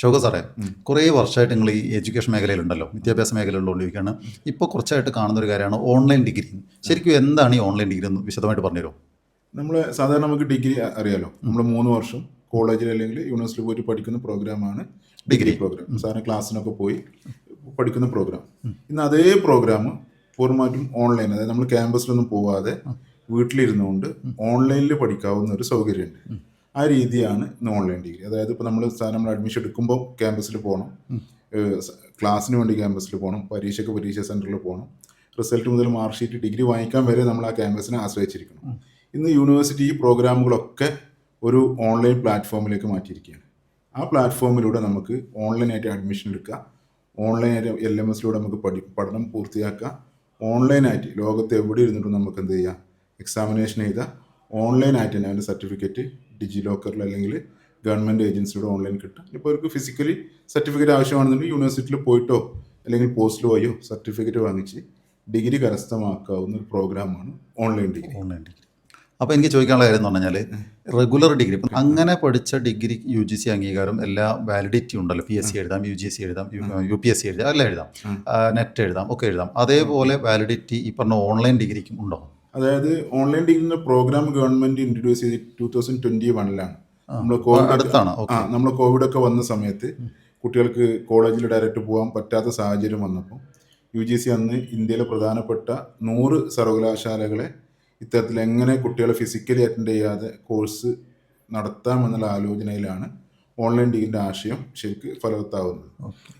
ഷോക സാറേ കുറേ വർഷമായിട്ട് നിങ്ങൾ ഈ എഡ്യൂക്കേഷൻ മേഖലയിലുണ്ടല്ലോ വിദ്യാഭ്യാസ മേഖലയിലുള്ളതുകൊണ്ടിരിക്കുകയാണ്. ഇപ്പോൾ കുറച്ചായിട്ട് കാണുന്ന ഒരു കാര്യമാണ് ഓൺലൈൻ ഡിഗ്രി. ശരിക്കും എന്താണ് ഈ ഓൺലൈൻ ഡിഗ്രി എന്ന് വിശദമായിട്ട് പറഞ്ഞുതരുമോ നമ്മൾ സാധാരണ നമുക്ക് ഡിഗ്രി അറിയാലോ. നമ്മൾ മൂന്ന് വർഷം കോളേജിൽ അല്ലെങ്കിൽ യൂണിവേഴ്സിറ്റിയിൽ പോയിട്ട് പഠിക്കുന്ന പ്രോഗ്രാമാണ് ഡിഗ്രി. പ്രോഗ്രാം. സാധാരണ ക്ലാസ്സിനൊക്കെ പോയി പഠിക്കുന്ന പ്രോഗ്രാം. ഇന്ന് അതേ പ്രോഗ്രാം പൂർണമായിട്ടും ഓൺലൈൻ അതായത് നമ്മൾ ക്യാമ്പസിലൊന്നും പോവാതെ വീട്ടിലിരുന്നുകൊണ്ട് ഓൺലൈനിൽ പഠിക്കാവുന്ന ഒരു സൗകര്യമുണ്ട്. ആ രീതിയാണ് ഇന്ന് ഓൺലൈൻ ഡിഗ്രി അതായത് ഇപ്പോൾ നമ്മൾ സാധനം നമ്മൾ അഡ്മിഷൻ എടുക്കുമ്പോൾ ക്യാമ്പസിൽ പോകണം ക്ലാസ്സിന് വേണ്ടി ക്യാമ്പസിൽ പോകണം പരീക്ഷയ്ക്ക് പരീക്ഷ സെന്ററിൽ പോകണം റിസൾട്ട് മുതൽ മാർക്ക് ഷീറ്റ് ഡിഗ്രി വാങ്ങിക്കാൻ വരെ നമ്മൾ ആ ക്യാമ്പസിനെ ആശ്രയിച്ചിരിക്കണം ഇന്ന് യൂണിവേഴ്സിറ്റി ഈ പ്രോഗ്രാമുകളൊക്കെ ഒരു ഓൺലൈൻ പ്ലാറ്റ്ഫോമിലേക്ക് മാറ്റിയിരിക്കുകയാണ്. ആ പ്ലാറ്റ്ഫോമിലൂടെ നമുക്ക് ഓൺലൈനായിട്ട് അഡ്മിഷൻ എടുക്കാം. ഓൺലൈനായിട്ട് എൽ എം എസിലൂടെ നമുക്ക് പഠി പഠനം പൂർത്തിയാക്കാം. ഓൺലൈനായിട്ട് ലോകത്ത് എവിടെ ഇരുന്നിട്ടും നമുക്ക് എന്ത് ചെയ്യാം? എക്സാമിനേഷൻ ചെയ്താൽ ഓൺലൈനായിട്ട് തന്നെ അതിന്റെ സർട്ടിഫിക്കറ്റ് ഡിജി ലോക്കറിൽ അല്ലെങ്കിൽ ഗവൺമെന്റ് ഏജൻസിയുടെ ഓൺലൈൻ കിട്ടും. ഇപ്പോൾ അവർക്ക് ഫിസിക്കലി സർട്ടിഫിക്കറ്റ് ആവശ്യമാണെന്നുണ്ടെങ്കിൽ യൂണിവേഴ്സിറ്റിയിൽ പോയിട്ടോ അല്ലെങ്കിൽ പോസ്റ്റിൽ പോയോ സർട്ടിഫിക്കറ്റ് വാങ്ങിച്ച് ഡിഗ്രി കരസ്ഥമാക്കാവുന്ന ഒരു പ്രോഗ്രാമാണ് ഓൺലൈൻ ഡിഗ്രി ഓൺലൈൻ ഡിഗ്രി അപ്പോൾ എനിക്ക് ചോദിക്കാനുള്ള കാര്യം എന്ന് പറഞ്ഞാൽ റെഗുലർ ഡിഗ്രി ഇപ്പം അങ്ങനെ പഠിച്ച ഡിഗ്രി യു ജി സി അംഗീകാരം എല്ലാ വാലിഡിറ്റി ഉണ്ടല്ലോ. പി എസ് സി എഴുതാം യു ജി സി എഴുതാം യു പി എസ് സി എഴുതാം എല്ലാം എഴുതാം. നെറ്റ് എഴുതാം ഒക്കെ എഴുതാം. അതേപോലെ വാലിഡിറ്റി ഈ പറഞ്ഞ ഓൺലൈൻ ഡിഗ്രിക്കും ഉണ്ടോ? അതായത് online degree programme government introduce ചെയ്ത് ടൂ തൗസൻഡ് ട്വന്റി വണ്ണിലാണ് നമ്മൾ കോവിഡ് ആ നമ്മൾ കോവിഡ് ഒക്കെ വന്ന സമയത്ത് കുട്ടികൾക്ക് കോളേജിൽ ഡയറക്റ്റ് പോകാൻ പറ്റാത്ത സാഹചര്യം വന്നപ്പോൾ യു ജി സി അന്ന് ഇന്ത്യയിലെ പ്രധാനപ്പെട്ട നൂറ് സർവകലാശാലകളെ ഇത്തരത്തിൽ എങ്ങനെ കുട്ടികളെ ഫിസിക്കലി അറ്റൻഡ് ചെയ്യാതെ കോഴ്സ് നടത്താമെന്നുള്ള ആലോചനയിലാണ് ഓൺലൈൻ ഡിഗ്രിന്റെ ആശയം ശരിക്ക് ഫലവത്താവുന്നത്.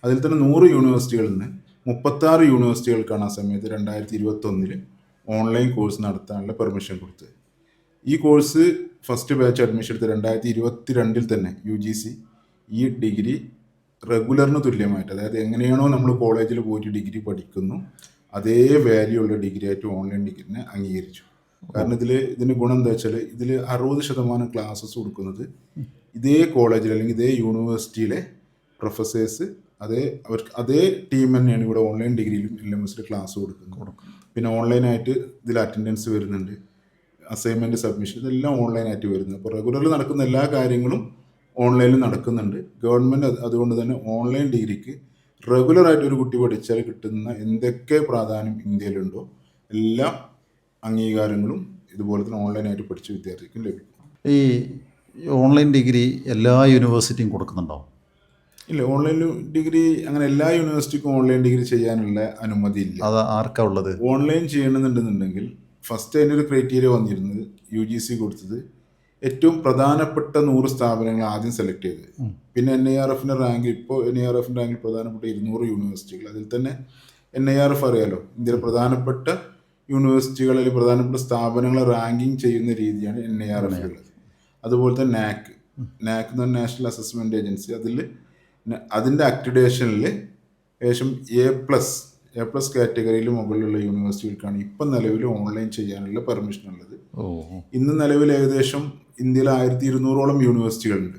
അതിൽ തന്നെ നൂറ് യൂണിവേഴ്സിറ്റികളിൽ നിന്ന് മുപ്പത്താറ് യൂണിവേഴ്സിറ്റികൾക്കാണ് ആ സമയത്ത് രണ്ടായിരത്തി ഇരുപത്തൊന്നിൽ ഓൺലൈൻ കോഴ്സ് നടത്താനുള്ള പെർമിഷൻ കൊടുത്തത്. ഈ കോഴ്സ് ഫസ്റ്റ് ബാച്ച് അഡ്മിഷൻ എടുത്ത് രണ്ടായിരത്തി ഇരുപത്തി രണ്ടിൽ തന്നെ യു ജി സി ഈ ഡിഗ്രി റെഗുലറിന് തുല്യമായിട്ട് അതായത് എങ്ങനെയാണോ നമ്മൾ കോളേജിൽ പോയിട്ട് ഡിഗ്രി പഠിക്കുന്നു അതേ വാല്യൂ ഉള്ള ഡിഗ്രി ആയിട്ട് ഓൺലൈൻ ഡിഗ്രിനെ അംഗീകരിച്ചു. കാരണം ഇതിൽ ഇതിന് ഗുണം എന്താ വെച്ചാൽ ഇതിൽ അറുപത് ശതമാനം ക്ലാസ്സസ് കൊടുക്കുന്നത് ഇതേ കോളേജിൽ അല്ലെങ്കിൽ ഇതേ യൂണിവേഴ്സിറ്റിയിലെ പ്രൊഫസേഴ്സ് അതേ അവർക്ക് അതേ ടീം തന്നെയാണ് ഇവിടെ ഓൺലൈൻ ഡിഗ്രിയിലും എൽ എം ക്ലാസ് കൊടുക്കുന്നത്. പിന്നെ ഓൺലൈനായിട്ട് ഇതിൽ അറ്റൻഡൻസ് വരുന്നുണ്ട്. അസൈൻമെന്റ് സബ്മിഷൻ ഇതെല്ലാം ഓൺലൈനായിട്ട് വരുന്നത് അപ്പോൾ റെഗുലറിൽ നടക്കുന്ന എല്ലാ കാര്യങ്ങളും ഓൺലൈനിൽ നടക്കുന്നുണ്ട്. ഗവൺമെന്റ് അതുകൊണ്ട് തന്നെ ഓൺലൈൻ ഡിഗ്രിക്ക് റെഗുലറായിട്ട് ഒരു കുട്ടി പഠിച്ചാൽ കിട്ടുന്ന എന്തൊക്കെ പ്രാധാന്യം ഇന്ത്യയിലുണ്ടോ എല്ലാ അംഗീകാരങ്ങളും ഇതുപോലെ തന്നെ ഓൺലൈനായിട്ട് പഠിച്ച വിദ്യാർത്ഥിക്കും ലഭിക്കും. ഈ ഓൺലൈൻ ഡിഗ്രി എല്ലാ യൂണിവേഴ്സിറ്റിയും കൊടുക്കുന്നുണ്ടോ? ഇല്ല ഓൺലൈൻ ഡിഗ്രി അങ്ങനെ എല്ലാ യൂണിവേഴ്സിറ്റിക്കും ഓൺലൈൻ ഡിഗ്രി ചെയ്യാനുള്ള അനുമതി ഇല്ല. അത് ആർക്കാ ഉള്ളത്? ഓൺലൈൻ ചെയ്യണമെന്നുണ്ടെന്നുണ്ടെങ്കിൽ ഫസ്റ്റ് അതിന്റെ ഒരു ക്രൈറ്റീരിയ വന്നിരുന്നത് യു ജി സി കൊടുത്തത് ഏറ്റവും പ്രധാനപ്പെട്ട നൂറ് സ്ഥാപനങ്ങൾ ആദ്യം സെലക്ട് ചെയ്തത് പിന്നെ എൻ ഐ ആർ എഫിന്റെ റാങ്ക് ഇപ്പോൾ എൻ ഐ ആർ എഫിന്റെ റാങ്കിൽ പ്രധാനപ്പെട്ട ഇരുന്നൂറ് യൂണിവേഴ്സിറ്റികൾ അതിൽ തന്നെ എൻ ഐ ആർ എഫ് അറിയാലോ? ഇന്ത്യയിലെ പ്രധാനപ്പെട്ട യൂണിവേഴ്സിറ്റികളിൽ പ്രധാനപ്പെട്ട സ്ഥാപനങ്ങളെ റാങ്കിങ് ചെയ്യുന്ന രീതിയാണ് എൻ ഐ ആർ എഫ് ഉള്ളത്. അതുപോലെ തന്നെ നാക്ക് നാക്ക് എന്ന് പറഞ്ഞ നാഷണൽ അസസ്മെന്റ് ഏജൻസി അതിൽ അതിന്റെ അക്രിഡേഷനിൽ ഏകദേശം എ പ്ലസ് എ പ്ലസ് കാറ്റഗറിയിൽ മുകളിലുള്ള യൂണിവേഴ്സിറ്റികൾക്കാണ് ഇപ്പം നിലവിൽ ഓൺലൈൻ ചെയ്യാനുള്ള പെർമിഷൻ ഉള്ളത്. ഇന്ന് നിലവിൽ ഏകദേശം ഇന്ത്യയിൽ ആയിരത്തി ഇരുന്നൂറോളം യൂണിവേഴ്സിറ്റികളുണ്ട്.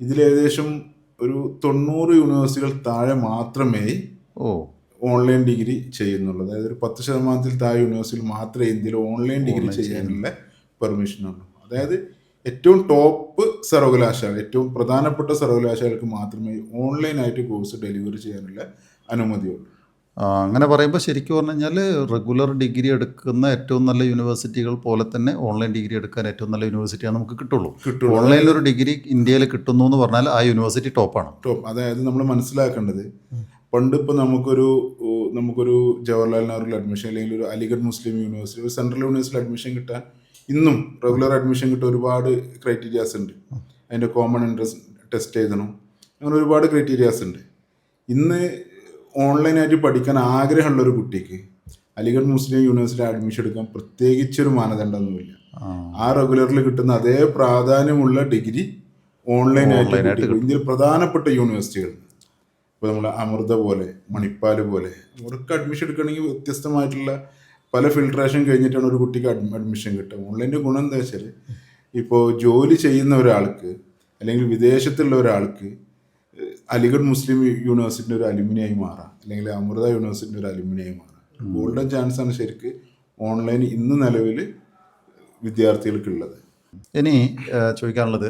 ഇതിൽ ഏകദേശം ഒരു തൊണ്ണൂറ് യൂണിവേഴ്സിറ്റികൾ താഴെ മാത്രമേ ഓൺലൈൻ ഡിഗ്രി ചെയ്യുന്നുള്ളൂ. അതായത് ഒരു പത്ത് ശതമാനത്തിൽ താഴെ യൂണിവേഴ്സിറ്റികൾ മാത്രമേ ഇന്ത്യയിൽ ഓൺലൈൻ ഡിഗ്രി ചെയ്യാനുള്ള പെർമിഷൻ ഉള്ളൂ. അതായത് ഏറ്റവും ടോപ്പ് സർവകലാശാല ഏറ്റവും പ്രധാനപ്പെട്ട സർവകലാശാലകൾക്ക് മാത്രമേ ഓൺലൈനായിട്ട് കോഴ്സ് ഡെലിവറി ചെയ്യാനുള്ള അനുമതിയുള്ളൂ. അങ്ങനെ പറയുമ്പോൾ ശരിക്കും പറഞ്ഞു കഴിഞ്ഞാൽ റെഗുലർ ഡിഗ്രി എടുക്കുന്ന ഏറ്റവും നല്ല യൂണിവേഴ്സിറ്റികൾ പോലെ തന്നെ ഓൺലൈൻ ഡിഗ്രി എടുക്കാൻ ഏറ്റവും നല്ല യൂണിവേഴ്സിറ്റിയാണ് നമുക്ക് കിട്ടുള്ളൂ. ഓൺലൈനിൽ ഒരു ഡിഗ്രി ഇന്ത്യയിൽ കിട്ടുന്നു എന്ന് പറഞ്ഞാൽ ആ യൂണിവേഴ്സിറ്റി ടോപ്പാണ്. ടോപ്പ്. അതായത് നമ്മൾ മനസ്സിലാക്കേണ്ടത് പണ്ട് ഇപ്പോൾ നമുക്കൊരു നമുക്കൊരു ജവഹർലാൽ നെഹ്റുവിൽ അഡ്മിഷൻ അല്ലെങ്കിൽ ഒരു അലിഗഡ് മുസ്ലിം യൂണിവേഴ്സിറ്റി ഒരു സെൻട്രൽ യൂണിവേഴ്സിറ്റിയിൽ അഡ്മിഷൻ കിട്ടാൻ ഇന്നും റെഗുലർ അഡ്മിഷൻ കിട്ടുന്ന ഒരുപാട് ക്രൈറ്റീരിയാസ് ഉണ്ട്. അതിന്റെ കോമൺ ഇൻട്രസ്റ്റ് ടെസ്റ്റ് എഴുതണം. അങ്ങനെ ഒരുപാട് ക്രൈറ്റീരിയാസ് ഉണ്ട്. ഇന്ന് ഓൺലൈനായിട്ട് പഠിക്കാൻ ആഗ്രഹമുള്ള ഒരു കുട്ടിക്ക് അലിഗഡ് മുസ്ലിം യൂണിവേഴ്സിറ്റി അഡ്മിഷൻ എടുക്കാൻ പ്രത്യേകിച്ചൊരു മാനദണ്ഡമൊന്നുമില്ല. ആ. റെഗുലറിൽ കിട്ടുന്ന അതേ പ്രാധാന്യമുള്ള ഡിഗ്രി ഓൺലൈനായിട്ട്. ഇന്ത്യയിൽ പ്രധാനപ്പെട്ട യൂണിവേഴ്സിറ്റികൾ ഇപ്പോൾ നമ്മൾ അമൃത പോലെ മണിപ്പാൽ പോലെ അവർക്ക് അഡ്മിഷൻ എടുക്കണമെങ്കിൽ വ്യത്യസ്തമായിട്ടുള്ള പല ഫിൽട്രേഷൻ കഴിഞ്ഞിട്ടാണ് ഒരു കുട്ടിക്ക് അഡ്മിഷൻ കിട്ടുക. ഓൺലൈന്റെ ഗുണം എന്താ വെച്ചാൽ ഇപ്പോൾ ജോലി ചെയ്യുന്ന ഒരാൾക്ക് അല്ലെങ്കിൽ വിദേശത്തുള്ള ഒരാൾക്ക് അലിഗഡ് മുസ്ലിം യൂണിവേഴ്സിറ്റിന്റെ ഒരു അലുമിനിയായി മാറാം. അല്ലെങ്കിൽ അമൃത യൂണിവേഴ്സിറ്റിന്റെ ഒരു അലുമിനിയായി മാറാം. ഗോൾഡൻ ചാൻസ് ആണ് ശരിക്ക് ഓൺലൈൻ ഇന്ന് നിലവിൽ വിദ്യാർത്ഥികൾക്കുള്ളത്. ഇനി ചോദിക്കാനുള്ളത്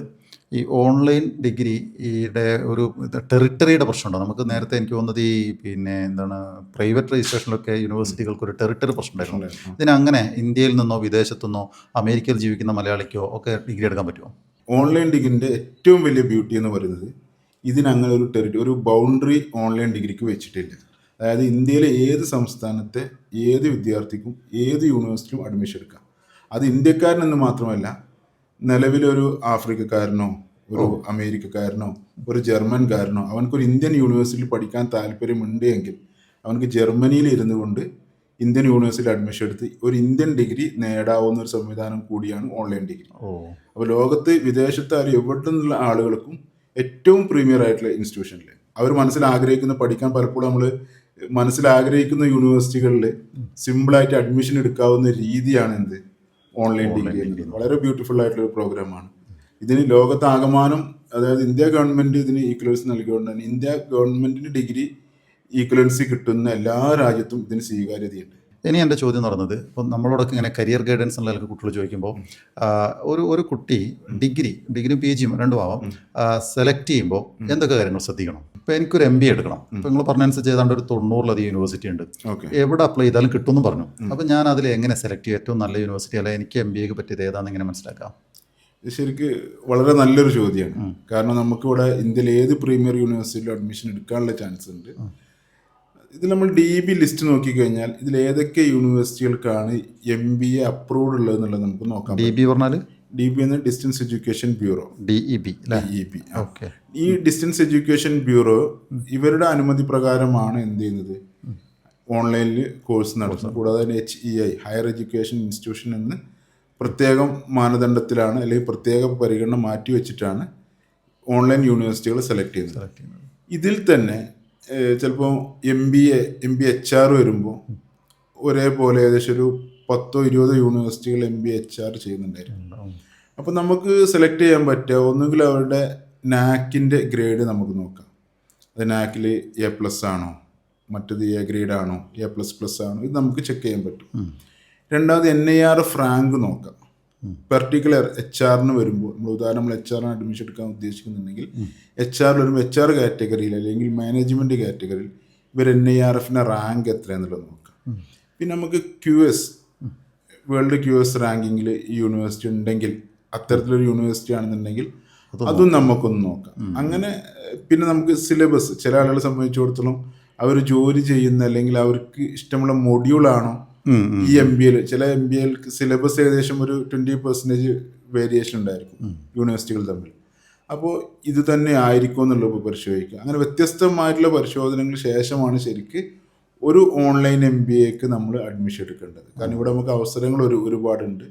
ഈ ഓൺലൈൻ ഡിഗ്രിയുടെ ഒരു ടെറിട്ടറിയുടെ പ്രശ്നമുണ്ടോ? നമുക്ക് നേരത്തെ എനിക്ക് തോന്നുന്നത് ഈ പിന്നെ എന്താണ് പ്രൈവറ്റ് രജിസ്ട്രേഷനിലൊക്കെ യൂണിവേഴ്സിറ്റികൾക്ക് ഒരു ടെറിട്ടറി പ്രശ്നം ഉണ്ടായിരുന്നു ഇതിന് അങ്ങനെ ഇന്ത്യയിൽ നിന്നോ വിദേശത്തു നിന്നോ അമേരിക്കയിൽ ജീവിക്കുന്ന മലയാളിക്കോ ഒക്കെ ഡിഗ്രി എടുക്കാൻ പറ്റുമോ? ഓൺലൈൻ ഡിഗ്രിന്റെ ഏറ്റവും വലിയ ബ്യൂട്ടി എന്ന് പറയുന്നത് ഇതിനങ്ങനെ ഒരു ടെറിട്ടറി ഒരു ബൗണ്ടറി ഓൺലൈൻ ഡിഗ്രിക്ക് വെച്ചിട്ടില്ല. അതായത് ഇന്ത്യയിലെ ഏത് സംസ്ഥാനത്തെ ഏത് വിദ്യാർത്ഥിക്കും ഏത് യൂണിവേഴ്സിറ്റിയും അഡ്മിഷൻ എടുക്കാം. അത് ഇന്ത്യക്കാരനെന്ന് മാത്രമല്ല നിലവിലൊരു ആഫ്രിക്കക്കാരനോ ഒരു അമേരിക്കക്കാരനോ ഒരു ജർമ്മൻകാരനോ അവനക്കൊരു ഇന്ത്യൻ യൂണിവേഴ്സിറ്റിയിൽ പഠിക്കാൻ താല്പര്യമുണ്ട് എങ്കിൽ അവനക്ക് ജർമ്മനിയിൽ ഇരുന്നു കൊണ്ട് ഇന്ത്യൻ യൂണിവേഴ്സിറ്റി അഡ്മിഷൻ എടുത്ത് ഒരു ഇന്ത്യൻ ഡിഗ്രി നേടാവുന്ന ഒരു സംവിധാനം കൂടിയാണ് ഓൺലൈൻ ഡിഗ്രി. അപ്പോൾ ലോകത്ത് വിദേശത്താരും എവിടെ നിന്നുള്ള ആളുകൾക്കും ഏറ്റവും പ്രീമിയർ ആയിട്ടുള്ള ഇൻസ്റ്റിറ്റ്യൂഷനിൽ അവർ മനസ്സിൽ ആഗ്രഹിക്കുന്ന പഠിക്കാൻ പലപ്പോഴും നമ്മൾ മനസ്സിൽ ആഗ്രഹിക്കുന്ന യൂണിവേഴ്സിറ്റികളിൽ സിമ്പിളായിട്ട് അഡ്മിഷൻ എടുക്കാവുന്ന രീതിയാണ് എന്ത് ഓൺലൈൻ ഡിഗ്രി എന്നുള്ളത് വളരെ ബ്യൂട്ടിഫുൾ ആയിട്ടുള്ള ഒരു പ്രോഗ്രാമാണ് ഇതിന് ലോകത്താകമാനം അതായത് ഇന്ത്യ ഗവൺമെന്റ് ഇതിന് ഈക്വലൻസ് നൽകിക്കൊണ്ട് തന്നെ ഇന്ത്യ ഗവൺമെന്റിന് ഡിഗ്രി ഈക്വലൻസി കിട്ടുന്ന എല്ലാ രാജ്യത്തും ഇതിന് സ്വീകാര്യതയുണ്ട്. ഇനി എന്റെ ചോദ്യം എന്ന് പറയുന്നത് ഇപ്പം നമ്മളോടൊക്കെ ഇങ്ങനെ കരിയർ ഗൈഡൻസ് എന്നുള്ള കുട്ടികൾ ചോദിക്കുമ്പോൾ ഒരു ഒരു കുട്ടി ഡിഗ്രി ഡിഗ്രി പി ജിയും രണ്ടും ആവാം. സെലക്ട് ചെയ്യുമ്പോൾ എന്തൊക്കെ കാര്യങ്ങൾ ശ്രദ്ധിക്കണം? ഇപ്പോൾ എനിക്കൊരു എം ബി എടുക്കണം. ഇപ്പോൾ നിങ്ങൾ പറഞ്ഞനുസരിച്ച് ഏതാണ്ട് ഒരു തൊണ്ണൂറിലധികം യൂണിവേഴ്സിറ്റി ഉണ്ട്. ഓക്കെ. എവിടെ അപ്ലൈ ചെയ്താലും കിട്ടുമെന്ന് പറഞ്ഞു. അപ്പോൾ ഞാൻ അതിൽ എങ്ങനെ സെലക്ട് ചെയ്യും? ഏറ്റവും നല്ല യൂണിവേഴ്സിറ്റി അല്ലെ എനിക്ക് എം ബി എക്ക് പറ്റിയത് ഏതാണെന്ന് എങ്ങനെ മനസ്സിലാക്കാം? ഇത് ശരിക്ക് വളരെ നല്ലൊരു ചോദ്യമാണ് കാരണം നമുക്കിവിടെ ഇന്ത്യയിൽ ഏത് പ്രീമിയർ യൂണിവേഴ്സിറ്റിയിലും അഡ്മിഷൻ എടുക്കാനുള്ള ചാൻസ് ഉണ്ട്. ഇതിൽ നമ്മൾ ഡി ബി ലിസ്റ്റ് നോക്കിക്കഴിഞ്ഞാൽ ഇതിൽ ഏതൊക്കെ യൂണിവേഴ്സിറ്റികൾക്കാണ് എം ബി എ അപ്രൂവ്ഡ് ഉള്ളത് എന്നുള്ളത് നമുക്ക് നോക്കാം ഡി ബി പറഞ്ഞാൽ ഡി ബി എന്ന് distance education bureau D E B D E B okay ഈ ഡിസ്റ്റൻസ് എഡ്യൂക്കേഷൻ ബ്യൂറോ ഇവരുടെ അനുമതി പ്രകാരമാണ് എന്ത് ചെയ്യുന്നത്? ഓൺലൈനിൽ കോഴ്സ് നടത്തുന്നത്. കൂടാതെ H E I higher education institution എന്ന് പ്രത്യേകം മാനദണ്ഡത്തിലാണ് അല്ലെങ്കിൽ പ്രത്യേക പരിഗണന മാറ്റി വെച്ചിട്ടാണ് ഓൺലൈൻ യൂണിവേഴ്സിറ്റികൾ സെലക്ട് ചെയ്യുന്നത്. സെലക്ട് ചെയ്യുന്നത്. ഇതിൽ തന്നെ ചിലപ്പോൾ M B A M B H R വരുമ്പോൾ ഒരേപോലെ ഏകദേശം ഒരു പത്തോ ഇരുപതോ യൂണിവേഴ്സിറ്റികൾ എം ബി എച്ച് ആർ ചെയ്യുന്നുണ്ടായിരുന്നു. അപ്പോൾ നമുക്ക് സെലക്ട് ചെയ്യാൻ പറ്റുക. ഒന്നുകിൽ അവരുടെ നാക്കിന്റെ ഗ്രേഡ് നമുക്ക് നോക്കാം. അത് നാക്കിൽ എ പ്ലസ് ആണോ? മറ്റത് എ ഗ്രേഡ് ആണോ? എ പ്ലസ് പ്ലസ് ആണോ? ഇത് നമുക്ക് ചെക്ക് ചെയ്യാൻ പറ്റും. രണ്ടാമത് N I R F rank നോക്കാം. പെർട്ടിക്കുലർ എച്ച് ആറിന് വരുമ്പോൾ നമ്മൾ ഉദാഹരണം നമ്മൾ എച്ച് ആറിന് അഡ്മിഷൻ എടുക്കാൻ ഉദ്ദേശിക്കുന്നുണ്ടെങ്കിൽ എച്ച് ആറിൽ വരുമ്പോൾ എച്ച് ആർ കാറ്റഗറിയിൽ അല്ലെങ്കിൽ മാനേജ്മെന്റ് കാറ്റഗറിയിൽ ഇവർ എൻ ഐ ആർ എഫിന്റെ റാങ്ക് എത്രയാണെന്നുള്ളത് നോക്കാം. പിന്നെ നമുക്ക് Q S world Q S റാങ്കിങ്ങിൽ ഈ യൂണിവേഴ്സിറ്റി ഉണ്ടെങ്കിൽ അത്തരത്തിലൊരു യൂണിവേഴ്സിറ്റി ആണെന്നുണ്ടെങ്കിൽ അതും നമുക്കൊന്ന് നോക്കാം. അങ്ങനെ പിന്നെ നമുക്ക് സിലബസ് ചില ആളുകളെ സംബന്ധിച്ചിടത്തോളം അവർ ജോലി ചെയ്യുന്ന അല്ലെങ്കിൽ അവർക്ക് ഇഷ്ടമുള്ള മൊഡ്യൂളാണോ. ഈ എം ബി എൽ ചില എം ബി എൽ സിലബസ് ഏകദേശം ഒരു ട്വന്റി പെർസെന്റേജ് വേരിയേഷൻ ഉണ്ടായിരിക്കും യൂണിവേഴ്സിറ്റികൾ തമ്മിൽ. അപ്പോൾ ഇത് തന്നെ ആയിരിക്കുമെന്നുള്ളത് പരിശോധിക്കുക. അങ്ങനെ വ്യത്യസ്തമായിട്ടുള്ള പരിശോധനകൾ ശേഷമാണ് ശരിക്ക് ഒരു ഓൺലൈൻ എം ബി എക്ക് നമ്മൾ അഡ്മിഷൻ എടുക്കേണ്ടത്. കാരണം ഇവിടെ നമുക്ക് അവസരങ്ങൾ ഒരു ഒരുപാടുണ്ട്.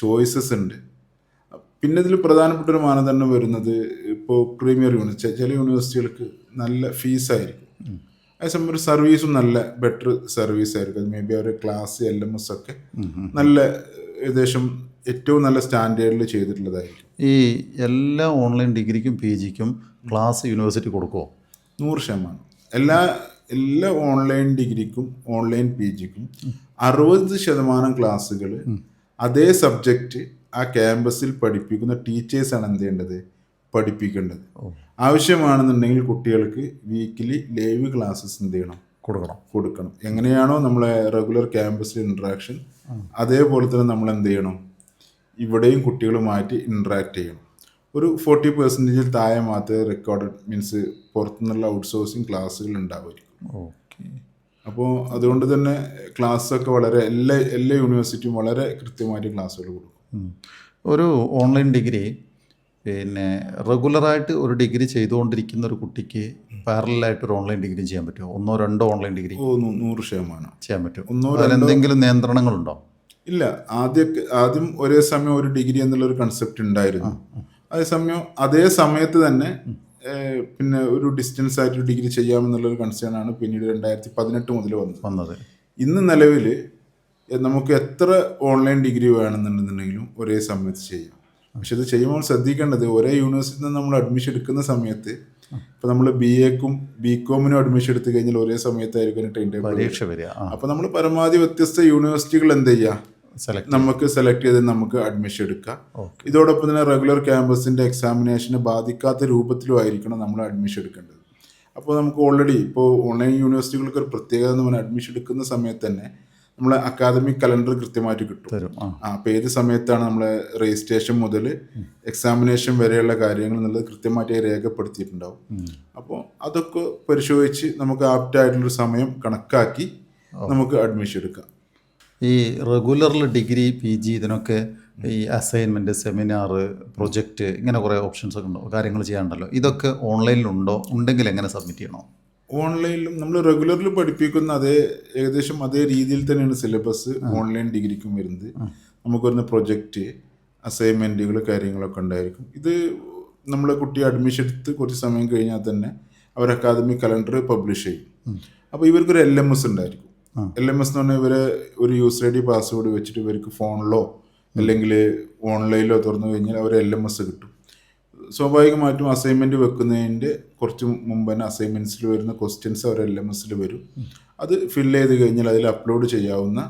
ചോയ്സസ് ഉണ്ട്. പിന്നെ ഇതിൽ പ്രധാനപ്പെട്ട ഒരു മാനദണ്ഡം വരുന്നത് ഇപ്പോൾ പ്രീമിയർ യൂണിവേഴ്സിറ്റി ചില യൂണിവേഴ്സിറ്റികൾക്ക് നല്ല ഫീസായിരിക്കും അതേസമയം ഒരു സർവീസും നല്ല ബെറ്റർ സർവീസ് ആയിരിക്കും. മേ ബി അവരുടെ ക്ലാസ് എൽ എം എസ് ഒക്കെ നല്ല ഏകദേശം ഏറ്റവും നല്ല സ്റ്റാൻഡേർഡിൽ ചെയ്തിട്ടുള്ളതായിരിക്കും. ഈ എല്ലാ ഓൺലൈൻ ഡിഗ്രിക്കും പി ജിക്കും ക്ലാസ് യൂണിവേഴ്സിറ്റി കൊടുക്കുമോ നൂറ് ശതമാനം. എല്ലാ എല്ലാ ഓൺലൈൻ ഡിഗ്രിക്കും ഓൺലൈൻ പി ജിക്കും അറുപത് ശതമാനം ക്ലാസ്സുകൾ അതേ സബ്ജക്റ്റ് ആ ക്യാമ്പസിൽ പഠിപ്പിക്കുന്ന ടീച്ചേഴ്സാണ് എന്ത് ചെയ്യേണ്ടത്? പഠിപ്പിക്കേണ്ടത്. ആവശ്യമാണെന്നുണ്ടെങ്കിൽ കുട്ടികൾക്ക് വീക്കിലി ലൈവ് ക്ലാസ്സസ് എന്ത് ചെയ്യണം? കൊടുക്കണം. കൊടുക്കണം. എങ്ങനെയാണോ നമ്മളെ റെഗുലർ ക്യാമ്പസിൽ ഇൻട്രാക്ഷൻ അതേപോലെ തന്നെ നമ്മൾ എന്ത് ചെയ്യണം? ഇവിടെയും കുട്ടികളുമായിട്ട് ഇൻട്രാക്ട് ചെയ്യണം. ഒരു ഫോർട്ടി പെർസെന്റേജിൽ താഴെ മാത്രമേ റെക്കോർഡ് മീൻസ് പുറത്തുനിന്നുള്ള ഔട്ട്സോഴ്സിങ് ക്ലാസ്സുകൾ ഉണ്ടാവുമായിരിക്കും. ഓക്കെ. അപ്പോൾ അതുകൊണ്ട് തന്നെ ക്ലാസ്സൊക്കെ വളരെ എല്ലാ എല്ലാ യൂണിവേഴ്സിറ്റിയും വളരെ കൃത്യമായിട്ട് ക്ലാസ്സുകൾ കൊടുക്കും. ഒരു ഓൺലൈൻ ഡിഗ്രി പിന്നെ റെഗുലറായിട്ട് ഒരു ഡിഗ്രി ചെയ്തുകൊണ്ടിരിക്കുന്ന ഒരു കുട്ടിക്ക് പാരലായിട്ട് ഒരു ഓൺലൈൻ ഡിഗ്രി ചെയ്യാൻ പറ്റുമോ? ഒന്നോ രണ്ടോ ഓൺലൈൻ ഡിഗ്രി നൂറ് ശതമാനം. ചെയ്യാൻ പറ്റും ഒന്നോ എന്തെങ്കിലും നിയന്ത്രണങ്ങളുണ്ടോ? ഇല്ല ആദ്യ ആദ്യം ഒരേ സമയം ഒരു ഡിഗ്രി എന്നുള്ളൊരു കൺസെപ്റ്റ് ഉണ്ടായിരുന്നു. അതേസമയം അതേ സമയത്ത് തന്നെ പിന്നെ ഒരു ഡിസ്റ്റൻസ് ആയിട്ട് ഡിഗ്രി ചെയ്യാമെന്നുള്ളൊരു കൺസേൺ ആണ് പിന്നീട് രണ്ടായിരത്തി പതിനെട്ട് മുതൽ വന്നത്. വന്നത്. ഇന്ന് നിലവിൽ നമുക്ക് എത്ര ഓൺലൈൻ ഡിഗ്രി വേണമെന്നുണ്ടെന്നുണ്ടെങ്കിലും ഒരേ സമയത്ത് ചെയ്യാം. പക്ഷെ ഇത് ചെയ്യുമ്പോൾ ശ്രദ്ധിക്കേണ്ടത് ഒരേ യൂണിവേഴ്സിറ്റി നിന്ന് നമ്മൾ അഡ്മിഷൻ എടുക്കുന്ന സമയത്ത് ഇപ്പൊ നമ്മൾ ബി എക്കും ബി കോമിനും അഡ്മിഷൻ എടുത്തു കഴിഞ്ഞാൽ ഒരേ സമയത്തായിരിക്കും ട്രെയിൻ ടേബിൾ പരീക്ഷ വരിക. അപ്പൊ നമ്മൾ പരമാവധി വ്യത്യസ്ത യൂണിവേഴ്സിറ്റികൾ എന്ത് ചെയ്യുക? നമുക്ക് സെലക്ട് ചെയ്ത് നമുക്ക് അഡ്മിഷൻ എടുക്കാം. ഇതോടൊപ്പം തന്നെ റെഗുലർ ക്യാമ്പസിന്റെ എക്സാമിനേഷനെ ബാധിക്കാത്ത രൂപത്തിലും ആയിരിക്കണം നമ്മൾ അഡ്മിഷൻ എടുക്കേണ്ടത്. അപ്പോൾ നമുക്ക് ഓൾറെഡി ഇപ്പോൾ ഓൺലൈൻ യൂണിവേഴ്സിറ്റികൾക്ക് ഒരു പ്രത്യേകത എന്ന് പറഞ്ഞാൽ അഡ്മിഷൻ എടുക്കുന്ന സമയത്ത് തന്നെ നമ്മളെ അക്കാദമിക് കലണ്ടർ കൃത്യമായിട്ട് കിട്ടും. ആ. അപ്പോൾ ഏത് സമയത്താണ് നമ്മളെ രജിസ്ട്രേഷൻ മുതൽ എക്സാമിനേഷൻ വരെയുള്ള കാര്യങ്ങൾ എന്നുള്ളത് കൃത്യമായിട്ട് രേഖപ്പെടുത്തിയിട്ടുണ്ടാവും. അപ്പോൾ അതൊക്കെ പരിശോധിച്ച് നമുക്ക് ആപ്റ്റ് ആയിട്ടുള്ളൊരു സമയം കണക്കാക്കി നമുക്ക് അഡ്മിഷൻ എടുക്കാം. ഈ റെഗുലർ ഡിഗ്രി പി ജി ഇതിനൊക്കെ ഈ അസൈൻമെന്റ് സെമിനാർ പ്രൊജക്റ്റ് ഇങ്ങനെ കുറേ ഓപ്ഷൻസ് ഒക്കെ ഉണ്ടോ? കാര്യങ്ങൾ ചെയ്യാനുണ്ടല്ലോ. ഇതൊക്കെ ഓൺലൈനിൽ ഉണ്ടോ? ഉണ്ടെങ്കിൽ എങ്ങനെ സബ്മിറ്റ് ചെയ്യണോ? ഓൺലൈനിലും നമ്മൾ റെഗുലറിൽ പഠിപ്പിക്കുന്ന അതേ ഏകദേശം അതേ രീതിയിൽ തന്നെയാണ് സിലബസ് ഓൺലൈൻ ഡിഗ്രിക്കും വരുന്നത്. നമുക്ക് വരുന്ന പ്രൊജക്റ്റ് അസൈൻമെന്റുകൾ കാര്യങ്ങളൊക്കെ ഉണ്ടായിരിക്കും. ഇത് നമ്മളെ കുട്ടി അഡ്മിഷൻ എടുത്ത് കുറച്ച് സമയം കഴിഞ്ഞാൽ തന്നെ അവർ അക്കാദമിക് കലണ്ടർ പബ്ലിഷ് ചെയ്യും. അപ്പോൾ ഇവർക്കൊരു എൽ എം എസ് ഉണ്ടായിരിക്കും. എൽ എം എസ് എന്ന് പറഞ്ഞാൽ ഇവരെ ഒരു യൂസർ ഐ ഡി പാസ്വേഡ് വെച്ചിട്ട് ഇവർക്ക് ഫോണിലോ അല്ലെങ്കിൽ ഓൺലൈനിലോ തുറന്നു കഴിഞ്ഞാൽ അവർ എൽ എം എസ് കിട്ടും. സ്വാഭാവികമായിട്ടും അസൈൻമെന്റ് വെക്കുന്നതിന്റെ കുറച്ച് മുമ്പ് തന്നെ അസൈൻമെന്റ്സിൽ വരുന്ന ക്വസ്റ്റ്യൻസ് അവർ എൽ എം എസിൽ വരും. അത് ഫിൽ ചെയ്ത് കഴിഞ്ഞാൽ അതിൽ അപ്ലോഡ് ചെയ്യാവുന്ന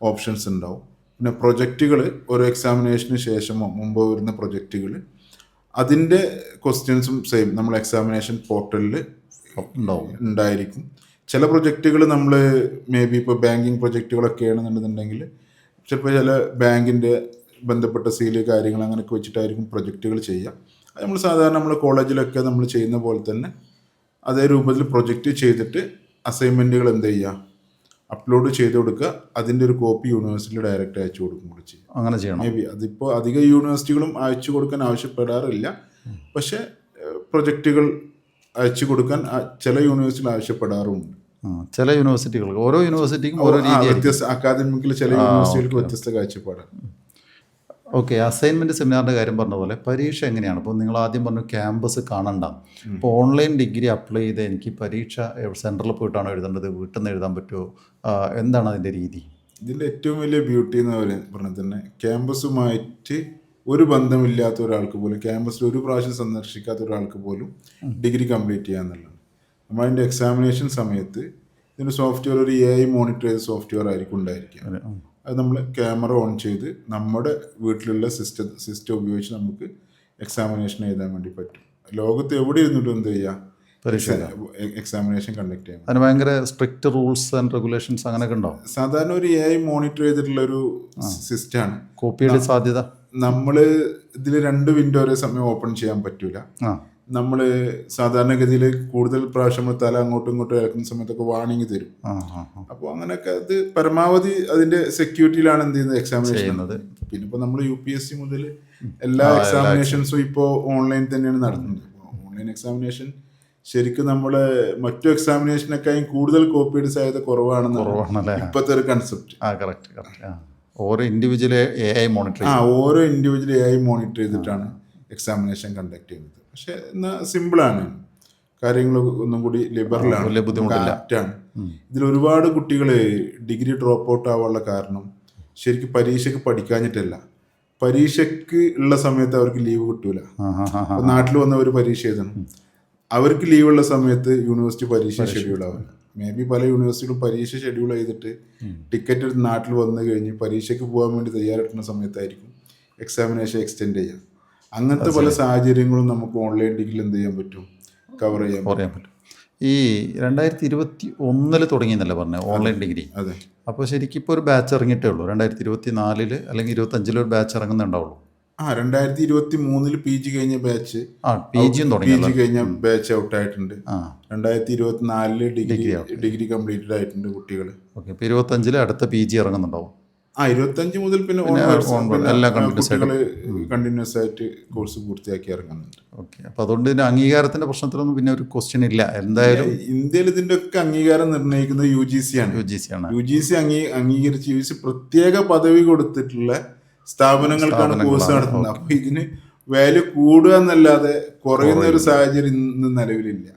ഓപ്ഷൻസ് ഉണ്ടാവും. പിന്നെ പ്രൊജക്റ്റുകൾ ഓരോ എക്സാമിനേഷന് ശേഷമോ മുമ്പോ വരുന്ന പ്രൊജക്റ്റുകൾ അതിന്റെ ക്വസ്റ്റ്യൻസും സെയിം നമ്മൾ എക്സാമിനേഷൻ പോർട്ടലിൽ ഉണ്ടാവും. ഉണ്ടായിരിക്കും. ചില പ്രൊജക്റ്റുകൾ നമ്മൾ മേ ബി ഇപ്പോൾ ബാങ്കിങ് പ്രൊജക്റ്റുകളൊക്കെ ആണെന്നുണ്ടെന്നുണ്ടെങ്കിൽ ചിലപ്പോൾ ചില ബാങ്കിന്റെ ബന്ധപ്പെട്ട സീൽ കാര്യങ്ങൾ അങ്ങനെയൊക്കെ വെച്ചിട്ടായിരിക്കും പ്രൊജക്റ്റുകൾ ചെയ്യുക. അത് നമ്മൾ സാധാരണ നമ്മൾ കോളേജിലൊക്കെ നമ്മൾ ചെയ്യുന്ന പോലെ തന്നെ അതേ രൂപത്തിൽ പ്രൊജക്റ്റ് ചെയ്തിട്ട് അസൈൻമെന്റുകൾ എന്ത് ചെയ്യുക? അപ്ലോഡ് ചെയ്ത് കൊടുക്കുക. അതിന്റെ ഒരു കോപ്പി യൂണിവേഴ്സിറ്റിയിൽ ഡയറക്റ്റ് അയച്ചു കൊടുക്കും കൂടി ചെയ്യും അങ്ങനെ ചെയ്യണം. മേ ബി അതിപ്പോൾ അധിക യൂണിവേഴ്സിറ്റികളും അയച്ചു കൊടുക്കാൻ ആവശ്യപ്പെടാറില്ല. പക്ഷേ പ്രൊജക്റ്റുകൾ അയച്ചു കൊടുക്കാൻ ചില യൂണിവേഴ്സിറ്റികൾ ആവശ്യപ്പെടാറുമുണ്ട് ചില യൂണിവേഴ്സിറ്റികൾക്ക് ഓരോ യൂണിവേഴ്സിറ്റിക്കും ഓരോ വ്യത്യസ്ത അക്കാദമിക്കിൽ ചില യൂണിവേഴ്സിറ്റികൾക്ക് വ്യത്യസ്ത കാഴ്ചപ്പാടാണ്. ഓക്കെ അസൈൻമെന്റ് സെമിനാറിന്റെ കാര്യം പറഞ്ഞ പോലെ പരീക്ഷ എങ്ങനെയാണ്? ഇപ്പോൾ നിങ്ങൾ ആദ്യം പറഞ്ഞു ക്യാമ്പസ് കാണണ്ട. ഇപ്പോൾ ഓൺലൈൻ ഡിഗ്രി അപ്ലൈ ചെയ്ത് എനിക്ക് പരീക്ഷ സെന്ററിൽ പോയിട്ടാണോ എഴുതേണ്ടത്? വീട്ടിൽ നിന്ന് എഴുതാൻ പറ്റുമോ എന്താണ് അതിന്റെ രീതി? ഇതിന്റെ ഏറ്റവും വലിയ ബ്യൂട്ടി എന്ന് പറയുന്നത് പറഞ്ഞാൽ തന്നെ ക്യാമ്പസുമായിട്ട് ഒരു ബന്ധമില്ലാത്ത ഒരാൾക്ക് പോലും ക്യാമ്പസിൽ ഒരു പ്രാവശ്യം സന്ദർശിക്കാത്ത ഒരാൾക്ക് പോലും ഡിഗ്രി കംപ്ലീറ്റ് ചെയ്യാന്നുള്ളതാണ് നമ്മൾ അതിന്റെ എക്സാമിനേഷൻ സമയത്ത് ഇതിന്റെ സോഫ്റ്റ്വെയർ ഒരു എ ഐ മോണിറ്റർ ചെയ്ത സോഫ്റ്റ്വെയർ ആയിരിക്കും ഉണ്ടായിരിക്കുക. അത് നമ്മൾ ക്യാമറ ഓൺ ചെയ്ത് നമ്മുടെ വീട്ടിലുള്ള സിസ്റ്റം സിസ്റ്റം ഉപയോഗിച്ച് നമുക്ക് എക്സാമിനേഷൻ എഴുതാൻ വേണ്ടി പറ്റും. ലോകത്ത് എവിടെ ഇരുന്നിട്ടും എന്ത് ചെയ്യാം? പരീക്ഷ എക്സാമിനേഷൻ കണ്ടക്ട് ചെയ്യാം അതിന് ഭയങ്കര സ്ട്രിക്റ്റ് റൂൾസ് ആൻഡ് റെഗുലേഷൻസ് അങ്ങനെയൊക്കെ ഉണ്ടാവും സാധാരണ ഒരു എ ഐ മോണിറ്റർ ചെയ്തിട്ടുള്ള ഒരു സിസ്റ്റമാണ് കോപ്പിയുടെ സാധ്യത? നമ്മൾ ഇതിൽ രണ്ട് വിൻഡോ ഒരേ സമയം ഓപ്പൺ ചെയ്യാൻ പറ്റൂല. നമ്മൾ സാധാരണഗതിയിൽ കൂടുതൽ പ്രാവശ്യം നമ്മൾ തല അങ്ങോട്ടും ഇങ്ങോട്ടും ഇറക്കുന്ന സമയത്തൊക്കെ വാണിംഗ് തരും. അപ്പോൾ അങ്ങനെയൊക്കെ അത് പരമാവധി അതിന്റെ സെക്യൂരിറ്റിയിലാണ് എന്ത് ചെയ്യുന്നത്? എക്സാമിനേഷൻ ചെയ്യുന്നത്. പിന്നെ ഇപ്പോൾ നമ്മൾ യു പി എസ് സി മുതൽ എല്ലാ എക്സാമിനേഷൻസും ഇപ്പോൾ ഓൺലൈൻ തന്നെയാണ് നടത്തുന്നത്. ഓൺലൈൻ എക്സാമിനേഷൻ ശരിക്കും നമ്മളെ മറ്റു എക്സാമിനേഷനൊക്കെയും കൂടുതൽ കോപ്പിയുടെ സാധ്യത കുറവാണെന്ന് ഇപ്പോഴത്തെ ഒരു കൺസെപ്റ്റ് ആ കറക്റ്റ് കറക്റ്റ് ആ. ഓരോ ഇൻഡിവിജ്വൽ എ ഐ മോണിറ്റർ ആ ഓരോ ഇൻഡിവിജ്വൽ എ ഐ മോണിറ്റർ ചെയ്തിട്ടാണ് എക്സാമിനേഷൻ കണ്ടക്ട് ചെയ്യുന്നത്. പക്ഷെ എന്നാൽ സിമ്പിളാണ് കാര്യങ്ങൾ ഒന്നും കൂടി ലിബറലാണ് ആണ്. ബുദ്ധിമുട്ടില്ല. ഇതിൽ ഒരുപാട് കുട്ടികൾ ഡിഗ്രി ഡ്രോപ്പ് ഔട്ട് ആവാനുള്ള കാരണം ശരിക്കും പരീക്ഷയ്ക്ക് പഠിക്കാഞ്ഞിട്ടല്ല. പരീക്ഷയ്ക്ക് ഉള്ള സമയത്ത് അവർക്ക് ലീവ് കിട്ടൂല. നാട്ടിൽ വന്ന ഒരു പരീക്ഷ എഴുതണം അവർക്ക് ലീവുള്ള സമയത്ത് യൂണിവേഴ്സിറ്റി പരീക്ഷ ഷെഡ്യൂൾ ആവില്ല മേ ബി പല യൂണിവേഴ്സിറ്റികളും പരീക്ഷ ഷെഡ്യൂൾ ചെയ്തിട്ട് ടിക്കറ്റ് എടുത്ത് നാട്ടിൽ വന്നു കഴിഞ്ഞ് പരീക്ഷയ്ക്ക് പോകാൻ വേണ്ടി തയ്യാറെടുക്കുന്ന സമയത്തായിരിക്കും എക്സാമിനേഷൻ എക്സ്റ്റെൻഡ് ചെയ്യുക. അങ്ങനത്തെ പല സാഹചര്യങ്ങളും നമുക്ക് ഓൺലൈൻ ഡിഗ്രിയിൽ എന്ത് ചെയ്യാൻ പറ്റും? കവർ ചെയ്യാൻ പറ്റും പറയാൻ പറ്റും. ഈ രണ്ടായിരത്തി ഇരുപത്തി ഒന്നിൽ തുടങ്ങിയെന്നല്ലേ പറഞ്ഞത് ഓൺലൈൻ ഡിഗ്രി അതെ. അപ്പോൾ ശരിക്കും ഇപ്പോൾ ഒരു ബാച്ച് ഇറങ്ങിയിട്ടേ ഉള്ളൂ. രണ്ടായിരത്തി ഇരുപത്തി നാലിൽ അല്ലെങ്കിൽ ഇരുപത്തഞ്ചിൽ ഒരു ബാച്ച് ഇറങ്ങുന്നുണ്ടാവുള്ളൂ. ആ രണ്ടായിരത്തി ഇരുപത്തി മൂന്നിൽ പി ജി കഴിഞ്ഞ ബാച്ച് പി ജിയും പി ജി കഴിഞ്ഞ ബാച്ച് ഔട്ട് ആയിട്ടുണ്ട്. രണ്ടായിരത്തി ഇരുപത്തി നാലിൽ ഡിഗ്രി ഡിഗ്രി കംപ്ലീറ്റഡ് ആയിട്ടുണ്ട് കുട്ടികൾ ഓക്കെ ഇപ്പോൾ ഇരുപത്തഞ്ചിൽ അടുത്ത പി ജി ഇറങ്ങുന്നുണ്ടാവും. ആ ഇരുപത്തഞ്ച് മുതൽ പിന്നെ കണ്ടിന്യൂസ് ആയിട്ട്. കോഴ്സ് പൂർത്തിയാക്കി ഇറങ്ങുന്നുണ്ട്. ഓക്കെ അപ്പോൾ അതുകൊണ്ട് ഇതിന്റെ അംഗീകാരത്തിന്റെ പ്രശ്നത്തിലൊന്നും പിന്നെ ഒരു ക്വസ്റ്റ്യൻ ഇല്ല. എന്തായാലും ഇന്ത്യയിൽ ഇതിന്റെ ഒക്കെ അംഗീകാരം നിർണയിക്കുന്നത് യു ജി സി ആണ്. യു ജി സി ആണ്. യു ജി സി അംഗീകരിച്ച് യു ജി സി പ്രത്യേക പദവി കൊടുത്തിട്ടുള്ള സ്ഥാപനങ്ങൾക്കാണ് കോഴ്സ് നടത്തുന്നത്. അപ്പൊ ഇതിന് വാല്യൂ കൂടുക എന്നല്ലാതെ കുറയുന്ന ഒരു സാഹചര്യം ഇന്ന് നിലവിലില്ല.